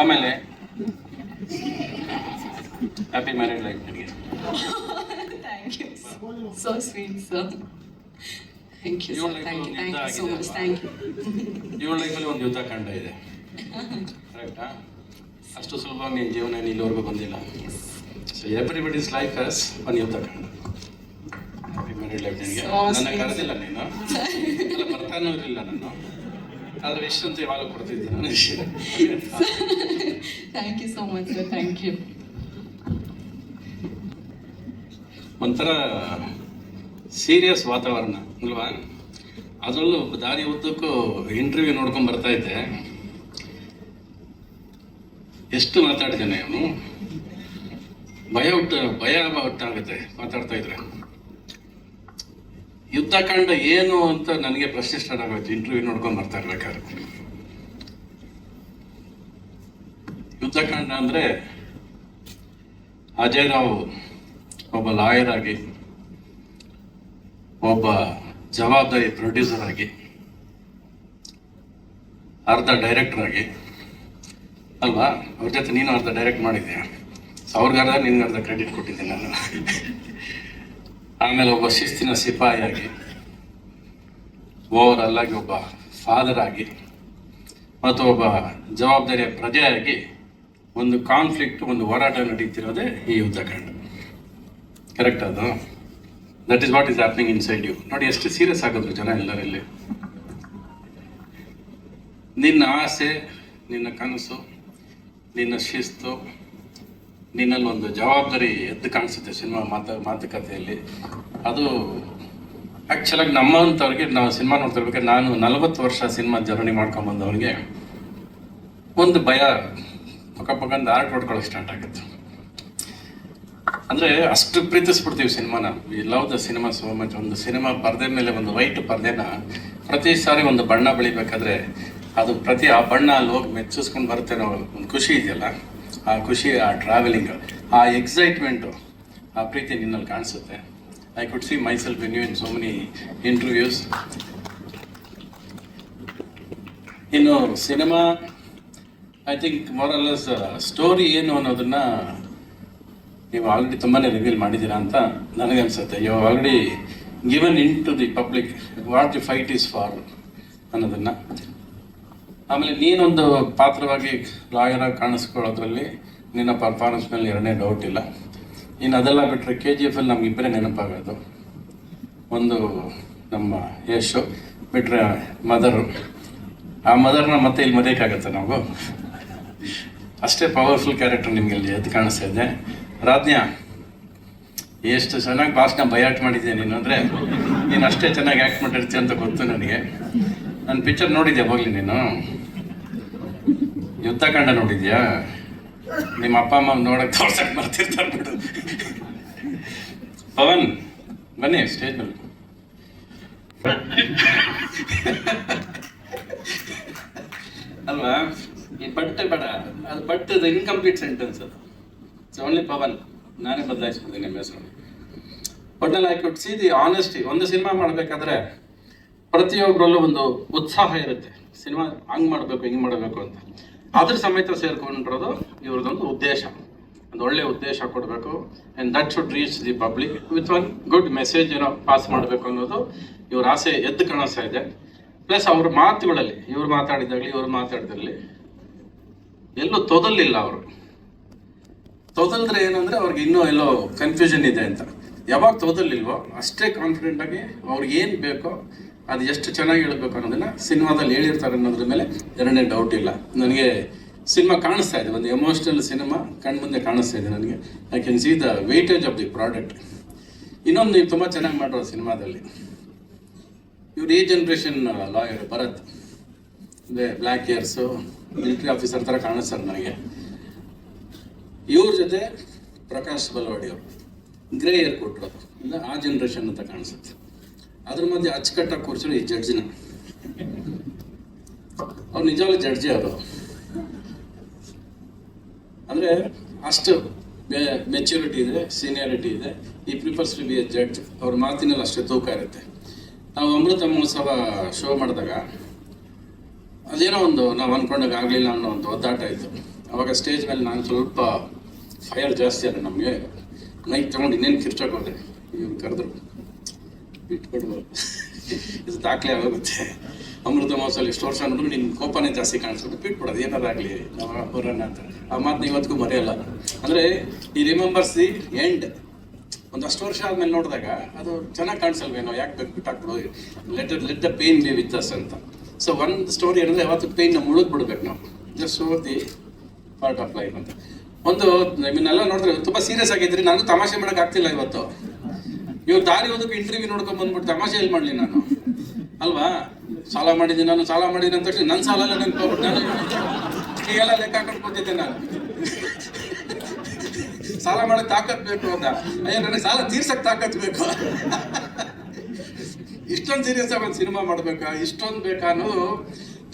ಆಮೇಲೆ happy marriage life ನನಗೆ. Thank you so sweet sir thank you sir thank you thank you so much you. ಇವಳ ಲೈಫಲ್ಲಿ ಒಂದು ಯುದ್ಧ ಕಂಡ ಇದೆ. ಕರೆಕ್ಟಾ ಅಷ್ಟು ಸುಲಭವಾಗಿ ನಿನ್ನ ಜೀವನ ಇಲ್ಲಿವರೆಗೂ ಬಂದಿಲ್ಲ. So everybody's life has one Yuddhakanda. Happy marriage life ನನಗೆ. ನನ್ನ ಕರೆದಿಲ್ಲ ನೀನು. ಬರ್ತಾನೂ ಇರಲಿಲ್ಲ ನಾನು. ಆದರೆ ಅಂತ ಯಾವಾಗ ಕೊಡ್ತಿದ್ದೆ thank you so much sir thank you ಒಂಥರ ಸೀರಿಯಸ್ ವಾತಾವರಣ ಅಲ್ವಾ? ಅದರಲ್ಲೂ ದಾರಿ ಉದ್ದಕ್ಕೂ ಇಂಟರ್ವ್ಯೂ ನೋಡ್ಕೊಂಡು ಬರ್ತಾ ಇದ್ದೆ. ಎಷ್ಟು ಮಾತಾಡ್ತೇನೆ ಅವನು ಭಯ ಹುಟ್ಟ ಭಯ ಹುಟ್ಟಾಗುತ್ತೆ ಮಾತಾಡ್ತಾ ಇದ್ರೆ. ಯುದ್ಧಕಾಂಡ ಏನು ಅಂತ ನನಗೆ ಪ್ರಶ್ನೆ ಸ್ಟಾರ್ಟ್ ಆಗೋಯ್ತು ಇಂಟರ್ವ್ಯೂ ನೋಡ್ಕೊಂಡು ಬರ್ತಾ ಇರ್ಬೇಕಾದ್ರೆ. ಯುದ್ಧಕಾಂಡ ಅಂದ್ರೆ ಅಜಯ್ ರಾವ್ ಒಬ್ಬ ಲಾಯರ್ ಆಗಿ, ಒಬ್ಬ ಜವಾಬ್ದಾರಿ ಪ್ರೊಡ್ಯೂಸರ್ ಆಗಿ, ಅರ್ಧ ಡೈರೆಕ್ಟರ್ ಆಗಿ. ಅಲ್ವಾ? ಅವ್ರ ಜೊತೆ ನೀನು ಅರ್ಧ ಡೈರೆಕ್ಟ್ ಮಾಡಿದ್ಯಾ? ಸೊ ನಿನ್ನ ನಿನ್ಗರ್ಧ ಕ್ರೆಡಿಟ್ ಕೊಟ್ಟಿದ್ದೀನಿ ನಾನು. ಆಮೇಲೆ ಒಬ್ಬ ಶಿಸ್ತಿನ ಸಿಪಾಯಿಯಾಗಿ ಓವರ್ ಅಲ್ಲಾಗಿ ಒಬ್ಬ ಫಾದರ್ ಆಗಿ ಮತ್ತು ಒಬ್ಬ ಜವಾಬ್ದಾರಿಯ ಪ್ರಜೆಯಾಗಿ ಒಂದು ಕಾನ್ಫ್ಲಿಕ್ಟ್, ಒಂದು ಹೋರಾಟ ನಡೀತಿರೋದೇ ಈ ಯುದ್ಧಕಾಂಡ. ಕರೆಕ್ಟ್ ಅದು? That is what is happening inside you ನೋಡಿ, ಎಷ್ಟು ಸೀರಿಯಸ್ ಆಗೋದ್ರು ಜನ ಎಲ್ಲರಲ್ಲಿ. ನಿನ್ನ ಆಸೆ, ನಿನ್ನ ಕನಸು, ನಿನ್ನ ಶಿಸ್ತು ನಿನ್ನಲ್ಲಿ ಒಂದು ಜವಾಬ್ದಾರಿ ಎದ್ದು ಕಾಣಿಸುತ್ತೆ ಸಿನಿಮಾ ಮಾತು, ಮಾತುಕತೆಯಲ್ಲಿ. ಅದು ಆ್ಯಕ್ಚುಲಾಗಿ ನಮ್ಮಂಥವ್ರಿಗೆ, ನಾವು ಸಿನಿಮಾ ನೋಡ್ತಿರ್ಬೇಕಾದ್ರೆ ನಾನು ನಲವತ್ತು ವರ್ಷ ಸಿನಿಮಾ ಜರ್ನಿ ಮಾಡ್ಕೊಂಬಂದವ್ರಿಗೆ ಒಂದು ಭಯ ಪಕ್ಕ ಆರ್ಟ್ ಹೊಡ್ಕೊಳ್ಳೋಕೆ ಸ್ಟಾರ್ಟ್ ಆಗುತ್ತೆ. ಅಂದ್ರೆ ಅಷ್ಟು ಪ್ರೀತಿಸ್ಬಿಡ್ತೀವಿ ಸಿನಿಮಾನ. We love the cinema so much ಒಂದು ಸಿನಿಮಾ ಪರದೆ ಮೇಲೆ ಒಂದು ವೈಟ್ ಪರ್ದೆನ ಪ್ರತಿ ಸಾರಿ ಒಂದು ಬಣ್ಣ ಬೆಳಿಬೇಕಾದ್ರೆ ಅದು ಪ್ರತಿ ಆ ಬಣ್ಣ ಅಲ್ಲಿ ಹೋಗಿ ಮೆಚ್ಚಿಸ್ಕೊಂಡು ಬರುತ್ತೆ ಒಂದು ಖುಷಿ ಇದೆಯಲ್ಲ? ಆ ಖುಷಿ, ಆ ಟ್ರಾವೆಲಿಂಗ್ ಆ ಎಕ್ಸೈಟ್ಮೆಂಟು ಆ ಪ್ರೀತಿ ನಿನ್ನಲ್ಲಿ ಕಾಣಿಸುತ್ತೆ. I could see myself in you in so many interviews ಇನ್ನು cinema I think morals story ಏನು ಅನ್ನೋದನ್ನ ನೀವು ಆಲ್ರೆಡಿ ತುಂಬಾನೇ ರಿವೀಲ್ ಮಾಡಿದ್ದೀರಾ ಅಂತ ನನಗನ್ಸುತ್ತೆ. You already given in to the public what the fight is for ಅನ್ನೋದನ್ನ. ಆಮೇಲೆ ನೀನೊಂದು ಪಾತ್ರವಾಗಿ ಲಾಯರ್ ಆಗಿ ಕಾಣಿಸ್ಕೊಳ್ಳೋದ್ರಲ್ಲಿ ನಿನ್ನ ಪರ್ಫಾರ್ಮೆನ್ಸ್ ಮೇಲೆ ಎರಡನೇ ಡೌಟ್ ಇಲ್ಲ. ಇನ್ನು ಅದೆಲ್ಲ ಬಿಟ್ಟರೆ ಕೆ ಜಿ ಎಫ್ ಅಲ್ಲಿ ನಮ್ಗೆ ಇಬ್ಬರೇ ನೆನಪಾಗೋದು. ಒಂದು ನಮ್ಮ ಯಶು ಬಿಟ್ಟರೆ ಮದರು. ಆ ಮದರ್ನ ಮತ್ತೆ ಇಲ್ಲಿ ಮರೆಯೋಕ್ಕಾಗತ್ತೆ ನಾವು? ಅಷ್ಟೇ ಪವರ್ಫುಲ್ ಕ್ಯಾರೆಕ್ಟರ್ ನಿಮ್ಗೆ ಇಲ್ಲಿ ಎದ್ದು ಕಾಣಿಸ್ತಾ ಇದೆ. ರಾಜ್ಞಾ ಎಷ್ಟು ಚೆನ್ನಾಗಿ ಭಾಷಣ ಬಯಾಟ್ ಮಾಡಿದ್ದೆ ನೀನು ಅಂದರೆ, ನೀನು ಅಷ್ಟೇ ಚೆನ್ನಾಗಿ ಆ್ಯಕ್ಟ್ ಮಾಡಿರ್ತೀಯ ಅಂತ ಗೊತ್ತು ನನಗೆ. ನನ್ನ ಪಿಕ್ಚರ್ ನೋಡಿದ್ದೆ ಹೋಗ್ಲಿ ನೀನು? ಯುದ್ಧಕಾಂಡ ನೋಡಿದ್ಯಾ? ನಿಮ್ಮ ಅಪ್ಪ, ಅಮ್ಮ ನೋಡಕ್ ತೋರ್ಸಕ್ಕೆ ಬರ್ತಿರ್ತಾರೆ ಬಿಡು. ಪವನ್, ಬನ್ನಿ ಸ್ಟೇಜ್ ಮೇಲೆ. ಅಲ್ವಾ? ಈ ಬಟ್ಟೆ ಬೇಡ, ಅದು ಬಟ್ ಇನ್ಕಂಪ್ಲೀಟ್ ಸೆಂಟೆನ್ಸ್ ಅದು. It's only Pavan. ನಾನೇ ಬದಲಾಯಿಸ್ಬಿಡ್ತೀನಿ ನಿಮ್ಮ ಹೆಸರು. ಒಟ್ಟಲ್ಲಿ ಕುಡ್ ಸಿ ದಿ ಆನೆಸ್ಟಿ ಒಂದು ಸಿನಿಮಾ ಮಾಡಬೇಕಾದ್ರೆ ಪ್ರತಿಯೊಬ್ಬರಲ್ಲೂ ಒಂದು ಉತ್ಸಾಹ ಇರುತ್ತೆ. ಸಿನಿಮಾ ಹಂಗೆ ಮಾಡಬೇಕು, ಹಿಂಗೆ ಮಾಡಬೇಕು ಅಂತ. ಅದ್ರ ಸಮೇತ ಸೇರ್ಕೊಂಡಿರೋದು ಇವ್ರದೊಂದು ಉದ್ದೇಶ. ಒಂದು ಒಳ್ಳೆ ಉದ್ದೇಶ ಕೊಡಬೇಕು. And that should reach the public with one good message ಏನೋ ಪಾಸ್ ಮಾಡಬೇಕು ಅನ್ನೋದು ಇವ್ರ ಆಸೆ ಎದ್ದು ಕಾಣಿಸ್ತಾ ಇದೆ. ಪ್ಲಸ್ ಅವ್ರ ಮಾತುಗಳಲ್ಲಿ, ಇವ್ರು ಮಾತಾಡಿದಾಗಲಿ ಇವ್ರು ಮಾತಾಡಿದಾಗಲಿ ಎಲ್ಲೂ ತೊದಲಿಲ್ಲ ಅವರು. ತೊದಲ್ದ್ರೆ ಏನಂದ್ರೆ ಅವ್ರಿಗೆ ಇನ್ನೂ ಎಲ್ಲೋ ಕನ್ಫ್ಯೂಷನ್ ಇದೆ ಅಂತ. ಯಾವಾಗ ತೊದಲಿಲ್ವೋ ಅಷ್ಟೇ ಕಾನ್ಫಿಡೆಂಟ್ ಆಗಿ ಅವ್ರಿಗೆ ಏನು ಬೇಕೋ ಅದು ಎಷ್ಟು ಚೆನ್ನಾಗಿ ಹೇಳ್ಬೇಕು ಅನ್ನೋದನ್ನ ಸಿನಿಮಾದಲ್ಲಿ ಹೇಳಿರ್ತಾರೆ ಅನ್ನೋದ್ರ ಮೇಲೆ ಎರಡನೇ ಡೌಟ್ ಇಲ್ಲ. ನನಗೆ ಸಿನಿಮಾ ಕಾಣಿಸ್ತಾ ಇದೆ, ಒಂದು ಎಮೋಷನಲ್ ಸಿನಿಮಾ ಕಣ್ಮುಂದೆ ಕಾಣಿಸ್ತಾ ಇದೆ ನನಗೆ. I can see the weightage of the product ಇನ್ನೊಂದು ನೀವು ತುಂಬ ಚೆನ್ನಾಗಿ ಮಾಡಿರೋ ಸಿನಿಮಾದಲ್ಲಿ, ಇವ್ರು ಈ ಜನ್ರೇಷನ್ ಲಾಯರ್ ಭರತ್ ಅಂದರೆ ಬ್ಲ್ಯಾಕ್ ಇಯರ್ಸು ಮಿಲಿಟರಿ ಆಫೀಸರ್ ಥರ ಕಾಣಿಸ್ತಾರೆ ನನಗೆ. ಇವ್ರ ಜೊತೆ ಪ್ರಕಾಶ್ ಬಲವಾಡಿ ಅವರು ಗ್ರೇ ಇಯರ್ ಕೊಟ್ಟರು ಇಲ್ಲ ಆ ಜನ್ರೇಷನ್ ಅಂತ ಕಾಣಿಸುತ್ತೆ. ಅದ್ರ ಮಧ್ಯೆ ಅಚ್ಚುಕಟ್ಟಾಗಿ ಕೂರ್ಸೋರು ಈ ಜಡ್ಜಿನ. ಅವ್ರು ನಿಜವಾಗ್ಲೂ ಜಡ್ಜಿ ಅದು ಅಂದ್ರೆ ಅಷ್ಟು ಮೆಚ್ಯೂರಿಟಿ ಇದೆ ಸೀನಿಯಾರಿಟಿ ಇದೆ. ಈ prefers to be a judge ಅವ್ರ ಮಾತಿನಲ್ಲಿ ಅಷ್ಟೇ ತೂಕ ಇರುತ್ತೆ. ನಾವು ಅಮೃತ ಮಹೋತ್ಸವ ಶೋ ಮಾಡಿದಾಗ ಅದೇನೋ ಒಂದು ನಾವು ಅನ್ಕೊಂಡಾಗ ಆಗಲಿಲ್ಲ ಅನ್ನೋ ಒಂದು ಒದ್ದಾಟ ಇತ್ತು. ಅವಾಗ ಸ್ಟೇಜ್ ಮೇಲೆ ನಾನು ಸ್ವಲ್ಪ ಫೈರ್ ಜಾಸ್ತಿ ಅಲ್ಲ ನಮಗೆ, ಮೈಕ್ ತೊಗೊಂಡು ಇನ್ನೇನು ಕಿರ್ಚಾಕೋದೆ ಇವ್ರು ಕರೆದ್ರು. ಬಿಟ್ಬಿಡು ಇದು ದಾಖಲೆ ಆಗೋಗುತ್ತೆ. ಅಮೃತ ಮಹೋತ್ಸವ ಎಷ್ಟು ವರ್ಷ ನೋಡಿದ್ರು ನಿನ್ ಕೋಪನೇ ಜಾಸ್ತಿ ಕಾಣಿಸ್ಬಿಟ್ಟು ಬಿಟ್ಬಿಡೋದು. ಏನಾರಾಗಲಿ ನಾವು ಬರೋಣ ಅಂತ. ಆ ಮಾತನ್ನ ಇವತ್ತಿಗೂ ಮರೆಯಲ್ಲ. ಅಂದರೆ, ಈ ರಿಮೆಂಬರ್ಸ್ ದಿ ಎಂಡ್ ಒಂದಷ್ಟು ವರ್ಷ ಆದ್ಮೇಲೆ ನೋಡಿದಾಗ ಅದು ಚೆನ್ನಾಗಿ ಕಾಣಿಸಲ್ವೇನೋ, ಯಾಕೆ ಬೇಕು ಬಿಟ್ಟಾಕ್ಬಿಡು let let the pain be with us ಅಂತ. ಸೊ ಒಂದು ಸ್ಟೋರಿ ಏನಂದ್ರೆ ಯಾವತ್ತು ಪೇನ್ ನಮ್ಮ ಉಳಿದ್ ಬಿಡ್ಬೇಕು ನಾವು. Just over the part of life ಅಂತ. ಒಂದು, ನಿಮ್ಮನ್ನೆಲ್ಲ ನೋಡಿದ್ರೆ ತುಂಬಾ ಸೀರಿಯಸ್ ಆಗಿದ್ರಿ ನನಗೂ ತಮಾಷೆ ಮಾಡಕ್ ಆಗ್ತಿಲ್ಲ ಇವತ್ತು. ಇವ್ರು ದಾರಿ ಓದಕ್ಕೆ ಇಂಟರ್ವ್ಯೂ ನೋಡ್ಕೊಂಡ್ ಬಂದ್ಬಿಟ್ಟು ತಮಾಷೆ ಎಲ್ಲಿ ಮಾಡ್ಲಿ ನಾನು? ಅಲ್ವಾ? ಸಾಲ ಮಾಡಿದ್ದೀನಿ ನಾನು, ಸಾಲ ಮಾಡಿದ್ದೀನಿ ಅಂತ ನನ್ನ ಸಾಲ ಎಲ್ಲ ನೆನ್ಕೋಬಿಟ್ಟು ನಾನು ಲೆಕ್ಕ ಹಾಕೊಂಡು ಕೂತಿದ್ದೆ ನಾನು. ಸಾಲ ಮಾಡಕ್ ತಾಕತ್ ಬೇಕು ಅಂತ. ಅಯ್ಯೋ, ನನಗೆ ಸಾಲ ತೀರ್ಸಕ್ ತಾಕತ್ ಬೇಕು. ಇಷ್ಟೊಂದು ಸೀರಿಯಸ್ ಆಗಿ ಒಂದು ಸಿನಿಮಾ ಮಾಡ್ಬೇಕಾ? ಇಷ್ಟೊಂದು ಬೇಕಾ ಅನ್ನೋದು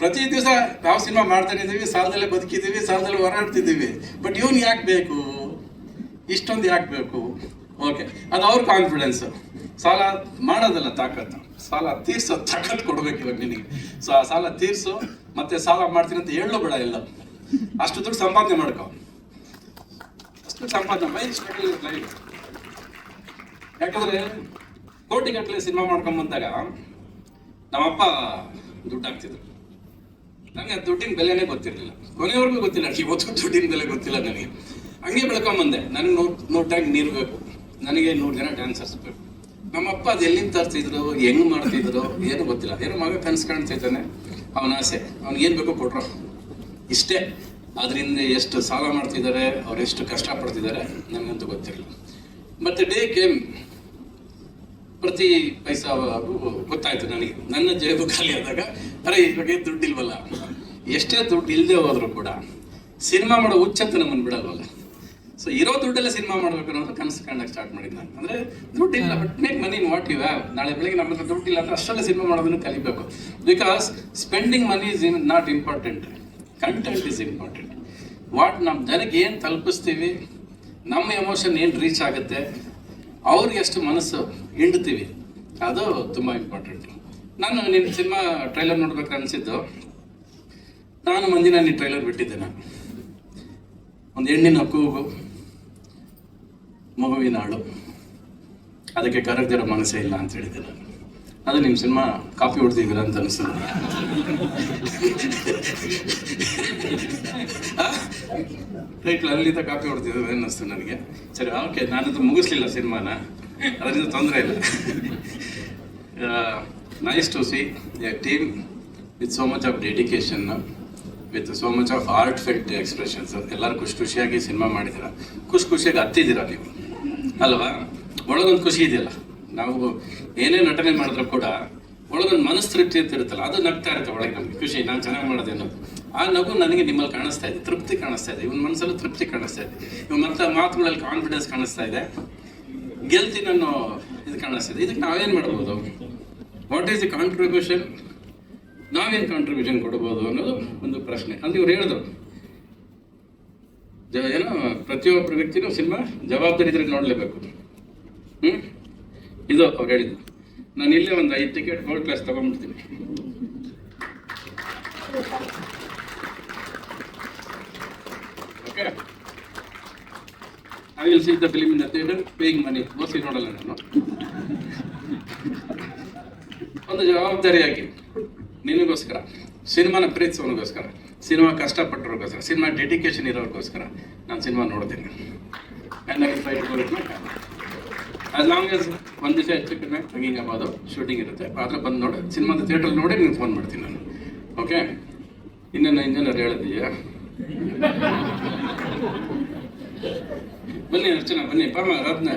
ಪ್ರತಿ ದಿವಸ ನಾವು ಸಿನಿಮಾ ಮಾಡ್ತಾನೆ ಇದ್ದೀವಿ, ಸಾಲದಲ್ಲೇ ಬದುಕಿದ್ದೀವಿ, ಸಾಲದಲ್ಲಿ ಹೋರಾಡ್ತಿದ್ದೀವಿ. ಬಟ್ ಇವನ್ ಯಾಕೆ ಬೇಕು? ಇಷ್ಟೊಂದು ಯಾಕೆ ಬೇಕು? ಓಕೆ. ಅದು ಅವ್ರ ಕಾನ್ಫಿಡೆನ್ಸ್ ಸಾಲ ಮಾಡೋದಲ್ಲ ತಾಕತ್ತು ಸಾಲ ತೀರ್ಸೋ ತಾಕತ್ ಕೊಡ್ಬೇಕು ಇವಾಗ ನಿನಗೆ. ಸೊ ಆ ಸಾಲ ತೀರ್ಸು, ಮತ್ತೆ ಸಾಲ ಮಾಡ್ತೀನಿ ಅಂತ ಹೇಳೋ ಬೇಡ ಎಲ್ಲ. ಅಷ್ಟು ದುಡ್ಡು ಸಂಪಾದನೆ ಮಾಡ್ಕೊ. ಅಷ್ಟು ಸಂಪಾದನೆ ಸ್ಟ್ರಗಲ್ ಲೈಫ್ ಯಾಕಂದ್ರೆ ಕೋಟಿ ಗಟ್ಟಲೆ ಸಿನಿಮಾ ಮಾಡ್ಕೊಂಡ್ ಬಂದಾಗ ನಮ್ಮಪ್ಪ ದುಡ್ಡು ಹಾಕ್ತಿದ್ರು. ನನಗೆ ಆ ದುಡ್ಡಿನ ಬೆಲೆನೇ ಗೊತ್ತಿರಲಿಲ್ಲ. ಕೊನೆವರೆಗೂ ಗೊತ್ತಿಲ್ಲ, ಇವತ್ತು ದುಡ್ಡಿನ ಬೆಲೆ ಗೊತ್ತಿಲ್ಲ ನನಗೆ. ಹಂಗೆ ಬೆಳ್ಕೊಂಬಂದೆ ನನಗೆ ನೂರು ನೋಟ್ ಟ್ಯಾಂಕ್ ನೀರು ಬೇಕು. ನನಗೆ ನೂರು ಜನ ಡ್ಯಾನ್ಸರ್ಸ್ ಬೇಕು. ನಮ್ಮಪ್ಪ ಅದು ಎಲ್ಲಿಂದ ತರ್ತಿದ್ರು, ಹೆಂಗ್ ಮಾಡ್ತಿದ್ರು, ಏನು ಗೊತ್ತಿಲ್ಲ. ಏನೋ ಮಗ ಕನ್ಸ್ ಕಾಣ್ತಿದ್ದಾನೆ ಅವನ ಆಸೆ. ಅವ್ನಿಗೆ ಏನು ಬೇಕೋ ಕೊಟ್ರು. ಇಷ್ಟೇ. ಅದರಿಂದ ಎಷ್ಟು ಸಾಲ ಮಾಡ್ತಿದ್ದಾರೆ, ಅವ್ರು ಎಷ್ಟು ಕಷ್ಟಪಡ್ತಿದ್ದಾರೆ ನನಗಂತೂ ಗೊತ್ತಿರಲಿಲ್ಲ ಮತ್ತೆ ಡೇ ಕೇಮ್ ಪ್ರತಿ ಪೈಸಾ ಗೊತ್ತಾಯ್ತು ನನಗೆ. ನನ್ನ ಜೇಬು ಖಾಲಿ ಆದಾಗ, ಅರೆ, ಇವಾಗ ದುಡ್ಡಿಲ್ವಲ್ಲ. ಎಷ್ಟೇ ದುಡ್ಡು ಇಲ್ಲದೆ ಹೋದ್ರು ಕೂಡ, ಸಿನಿಮಾ ಮಾಡೋ ಹುಚ್ಚಂತ ನಮ್ಮನ್ನು ಬಿಡಲ್ವಲ್ಲ ಸೊ ಇರೋ ದುಡ್ಡೆಲ್ಲ ಸಿನಿಮಾ ಮಾಡ್ಬೇಕು ಅನ್ನೋದು ಕನಸು ಕಾಣಕ್ಕೆ ಸ್ಟಾರ್ಟ್ ಮಾಡಿದ್ದೆ ಅಂದ್ರೆ ದುಡ್ಡಿಲ್ಲ but make money what you have ನಾಳೆ ಬೆಳಿಗ್ಗೆ ನಮ್ಮ ಹತ್ರ ದುಡ್ಡಿಲ್ಲ ಅಂದ್ರೆ ಅಷ್ಟೆಲ್ಲ ಸಿನಿಮಾ ಮಾಡೋದನ್ನು ಕಲಿಬೇಕು. Because spending money is in not important content is important what ನಮ್ಮ ಜನಕ್ಕೆ ಏನು ತಲುಪಿಸ್ತೀವಿ, ನಮ್ಮ ಎಮೋಷನ್ ಏನು ರೀಚ್ ಆಗುತ್ತೆ, ಅವ್ರಿಗೆ ಎಷ್ಟು ಮನಸ್ಸು ಹಿಂಡ್ತೀವಿ. ಅದು ತುಂಬ ಇಂಪಾರ್ಟೆಂಟ್ ನಾನು ನಿನ್ನ ಸಿನಿಮಾ ಟ್ರೈಲರ್ ನೋಡ್ಬೇಕು ಅನಿಸಿದ್ದು. ನಾನು ಮಂದಿನ ನೀನು ಟ್ರೈಲರ್ ಬಿಟ್ಟಿದ್ದೆ ನಾನು. ಒಂದು ಹೆಣ್ಣಿನ ಕೂಗು. ಮಗುವಿನ ಹಾಡು ಅದಕ್ಕೆ ಕರೆದಿರೋ ಮನಸ್ಸೇ ಇಲ್ಲ ಅಂತ ಹೇಳಿದ್ದೆ ನಾನು ಅದು ನಿಮ್ಮ ಸಿನಿಮಾ ಕಾಪಿ ಹೊಡ್ದಿದ್ದೀರ ಅಂತ ಅನಿಸ್ತದೆ ಟೈಟ್ಲ್ ಅಲ್ಲಿಂದ ಕಾಪಿ ಹೊಡ್ತಿದ್ದಾರೆ ಅನ್ನಿಸ್ತು ನನಗೆ. ಸರಿ ಓಕೆ, ನಾನಂತೂ ಮುಗಿಸ್ಲಿಲ್ಲ ಸಿನಿಮಾನ. ಅದರಿಂದ ತೊಂದರೆ ಇಲ್ಲ. Nice to see a team with so much of dedication with so much of perfect expressions ಎಲ್ಲರೂ ಖುಷಿ ಖುಷಿಯಾಗಿ ಸಿನಿಮಾ ಮಾಡಿದ್ದೀರ? ಖುಷಿ ಖುಷಿಯಾಗಿ ಹತ್ತಿದ್ದೀರಾ ನೀವು? ಅಲ್ವಾ? ಒಳಗೊಂದು ಖುಷಿ ಇದೆಯಲ್ಲ? ನಾವು ಏನೇ ನಟನೆ ಮಾಡಿದ್ರು ಕೂಡ ಒಳಗೊಂದು ಮನಸ್ಸು ತೃಪ್ತಿ ಅಂತ ಇರುತ್ತಲ್ಲ, ಅದು ನಗ್ತಾ ಇರುತ್ತೆ ಒಳಗೆ ನಮಗೆ. ಖುಷಿ, ನಾನು ಚೆನ್ನಾಗಿ ಮಾಡಿದೆ ಅನ್ನೋದು. ಆ ನಗು ನನಗೆ ನಿಮ್ಮಲ್ಲಿ ಕಾಣಿಸ್ತಾ ಇದೆ, ತೃಪ್ತಿ ಕಾಣಿಸ್ತಾ ಇದೆ, ಇವನ್ ಮನಸ್ಸಲ್ಲೂ ತೃಪ್ತಿ ಕಾಣಿಸ್ತಾ ಇದೆ. ಇವ್ ಮತ್ತೆ ಮಾತುಗಳಲ್ಲಿ ಕಾನ್ಫಿಡೆನ್ಸ್ ಕಾಣಿಸ್ತಾ ಇದೆ ಗೆಲ್ತಿ ಅನ್ನೋ ಇದು ಕಾಣಿಸ್ತಾ ಇದೆ. ಇದಕ್ಕೆ ನಾವೇನು ಮಾಡ್ಬೋದು? ವಾಟ್ ಈಸ್ ದಿ ಕಾಂಟ್ರಿಬ್ಯೂಷನ್ ನಾವೇನು ಕಾಂಟ್ರಿಬ್ಯೂಷನ್ ಕೊಡ್ಬೋದು ಅನ್ನೋದು ಒಂದು ಪ್ರಶ್ನೆ. ಅಂದ್ರೆ ಇವ್ರು ಹೇಳಿದ್ರು ಜ ಪ್ರತಿಯೊಬ್ಬ ಪ್ರತಿಯೊಬ್ಬರು ವ್ಯಕ್ತಿನೂ ಸಿನಿಮಾ ಜವಾಬ್ದಾರಿ ಇದ್ರೆ ನೋಡಲೇಬೇಕು. ಹ್ಞೂ ಇದು ಅವ್ರು ಹೇಳಿದ್ದು. ನಾನು ಇಲ್ಲೇ ಒಂದು ಐದು ticket gold class ತಗೊಂಡ್ಬಿಡ್ತೀನಿ. Okay I will see the film in the theatre paying money OC ನೋಡಲ್ಲ ನಾನು. ಒಂದು ಜವಾಬ್ದಾರಿಯಾಗಿ. ನಿನಗೋಸ್ಕರ. ಸಿನಿಮಾನ ಪ್ರೀತಿಸೋನಿಗೋಸ್ಕರ. ಸಿನಿಮಾ ಕಷ್ಟಪಟ್ಟಿರೋಕ್ಕೋಸ್ಕರ ಸಿನಿಮಾ ಡೆಡಿಕೇಶನ್ ಇರೋಕ್ಕೋಸ್ಕರ ನಾನು ಸಿನಿಮಾ ನೋಡ್ತೀನಿ. ಆಸ್ ಲಾಂಗ್ ಆಸ್ ಒಂದು ದಿವಸ ಹೆಚ್ಚು ಕಡಿಮೆ, ಹಂಗಿಂಗ್ ಆಗ್ಬೋದು ಶೂಟಿಂಗ್ ಇರುತ್ತೆ. ಆದ್ರೆ ಬಂದು ನೋಡಿ, ಸಿನಿಮಾದ ಥಿಯೇಟರ್ ನೋಡಿ ನಿಮ್ಗೆ ಫೋನ್ ಮಾಡ್ತೀನಿ ನಾನು. ಓಕೆ ಇನ್ನೇನು ಇಂಜಿನಿಯರ್ ಹೇಳಿದೀಯಾ ಬನ್ನಿ ಅರ್ಚನಾ, ಬನ್ನಿ ಪಾಮ ರತ್ನ.